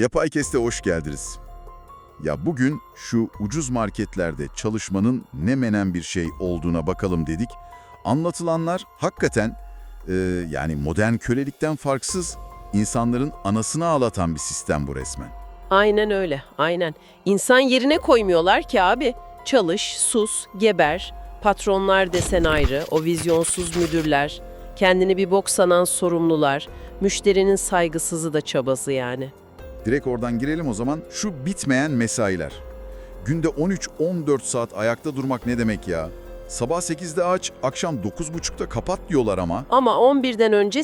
Yapay Kest'e hoş geldiniz. Ya bugün şu ucuz marketlerde çalışmanın ne menen bir şey olduğuna bakalım dedik. Anlatılanlar hakikaten e, yani modern kölelikten farksız insanların anasını ağlatan bir sistem bu resmen. Aynen öyle, aynen. İnsan yerine koymuyorlar ki abi. Çalış, sus, geber. Patronlar desen ayrı, o vizyonsuz müdürler, kendini bir bok sanan sorumlular, müşterinin saygısızı da çabası yani. Direkt oradan girelim o zaman. Şu bitmeyen mesailer. Günde 13-14 saat ayakta durmak ne demek ya? Sabah 8'de aç, akşam 9.30'da kapat diyorlar ama. Ama 11'den önce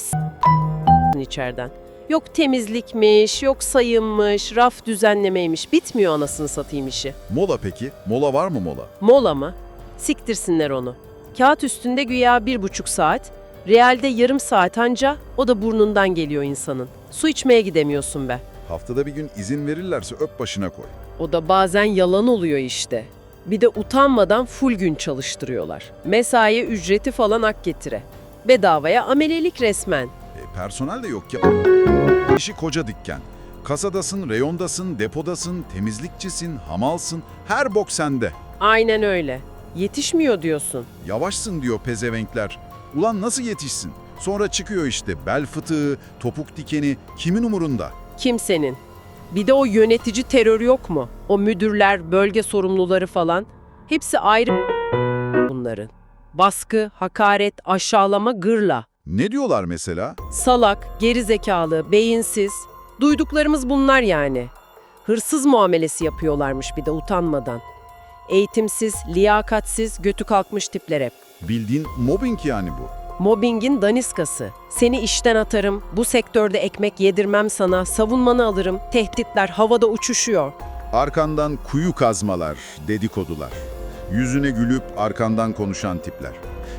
içeriden. Yok temizlikmiş, yok sayımmış, raf düzenlemeymiş. Bitmiyor anasını satayım işi. Mola peki? Mola var mı mola? Mola mı? Siktirsinler onu. Kağıt üstünde güya bir buçuk saat, realde yarım saat anca o da burnundan geliyor insanın. Su içmeye gidemiyorsun be. Haftada bir gün izin verirlerse öp başına koy. O da bazen yalan oluyor işte. Bir de utanmadan full gün çalıştırıyorlar. Mesai ücreti falan ak getire. Bedavaya amelelik resmen. E, personel de yok ya. İşi koca dükkan. Kasadasın, reyondasın, depodasın, temizlikçisin, hamalsın, her bok sende. Aynen öyle. Yetişmiyor diyorsun. Yavaşsın diyor pezevenkler. Ulan nasıl yetişsin? Sonra çıkıyor işte bel fıtığı, topuk dikeni, kimin umurunda? Kimsenin. Bir de o yönetici terör yok mu? O müdürler, bölge sorumluları falan. Hepsi ayrı bunların. Baskı, hakaret, aşağılama, gırla. Ne diyorlar mesela? Salak, gerizekalı, beyinsiz. Duyduklarımız bunlar yani. Hırsız muamelesi yapıyorlarmış bir de utanmadan. Eğitimsiz, liyakatsiz, götü kalkmış tipler hep. Bildiğin mobbing yani bu. Mobbingin daniskası. Seni işten atarım, bu sektörde ekmek yedirmem sana, savunmanı alırım, tehditler havada uçuşuyor. Arkandan kuyu kazmalar, dedikodular. Yüzüne gülüp arkandan konuşan tipler.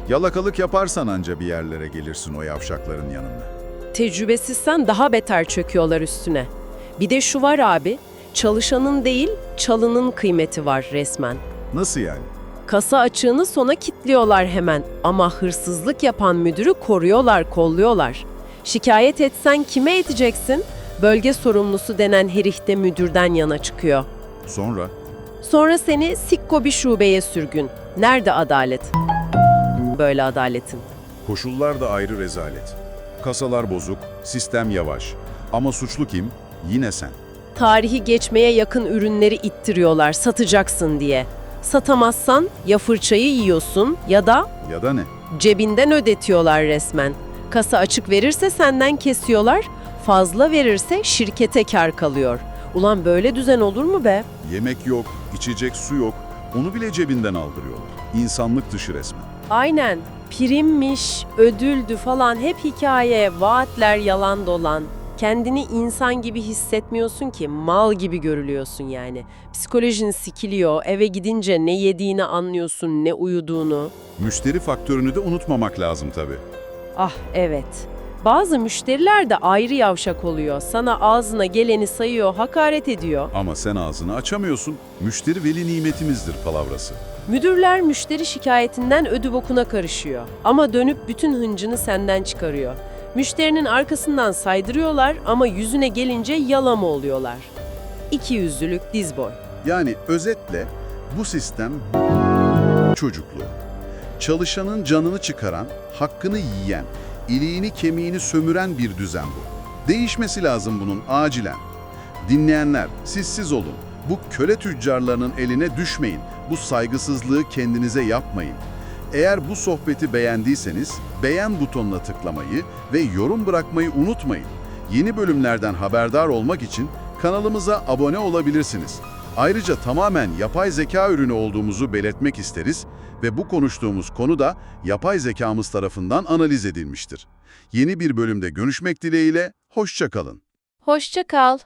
Yalakalık yaparsan anca bir yerlere gelirsin o yavşakların yanında. Tecrübesizsen daha beter çöküyorlar üstüne. Bir de şu var abi, çalışanın değil, çalının kıymeti var resmen. Nasıl yani? Kasa açığını sona kilitliyorlar hemen ama hırsızlık yapan müdürü koruyorlar, kolluyorlar. Şikayet etsen kime edeceksin? Bölge sorumlusu denen herif de müdürden yana çıkıyor. Sonra? Sonra seni Sikko bir şubeye sürgün. Nerede adalet? Böyle adaletin. Koşullar da ayrı rezalet. Kasalar bozuk, sistem yavaş. Ama suçlu kim? Yine sen. Tarihi geçmeye yakın ürünleri ittiriyorlar satacaksın diye. Satamazsan ya fırçayı yiyorsun ya da Ya da ne? cebinden ödetiyorlar resmen. Kasa açık verirse senden kesiyorlar, fazla verirse şirkete kar kalıyor. Ulan böyle düzen olur mu be? Yemek yok, içecek su yok. Onu bile cebinden aldırıyorlar. İnsanlık dışı resmen. Aynen. Primmiş, ödüldü falan hep hikaye, vaatler yalan dolan. Kendini insan gibi hissetmiyorsun ki, mal gibi görülüyorsun yani. Psikolojin sikiliyor, eve gidince ne yediğini anlıyorsun, ne uyuduğunu. Müşteri faktörünü de unutmamak lazım tabii. Ah evet. Bazı müşteriler de ayrı yavşak oluyor. Sana ağzına geleni sayıyor, hakaret ediyor. Ama sen ağzını açamıyorsun. Müşteri veli nimetimizdir palavrası. Müdürler müşteri şikayetinden ödü bokuna karışıyor. Ama dönüp bütün hıncını senden çıkarıyor. Müşterinin arkasından saydırıyorlar ama yüzüne gelince yalama oluyorlar. İki yüzlülük diz boy. Yani özetle bu sistem çocukluğu. Çalışanın canını çıkaran, hakkını yiyen, iliğini kemiğini sömüren bir düzen bu. Değişmesi lazım bunun acilen. Dinleyenler, siz olun. Bu köle tüccarlarının eline düşmeyin. Bu saygısızlığı kendinize yapmayın. Eğer bu sohbeti beğendiyseniz beğen butonuna tıklamayı ve yorum bırakmayı unutmayın. Yeni bölümlerden haberdar olmak için kanalımıza abone olabilirsiniz. Ayrıca tamamen yapay zeka ürünü olduğumuzu belirtmek isteriz ve bu konuştuğumuz konu da yapay zekamız tarafından analiz edilmiştir. Yeni bir bölümde görüşmek dileğiyle, hoşça kalın. Hoşça kal.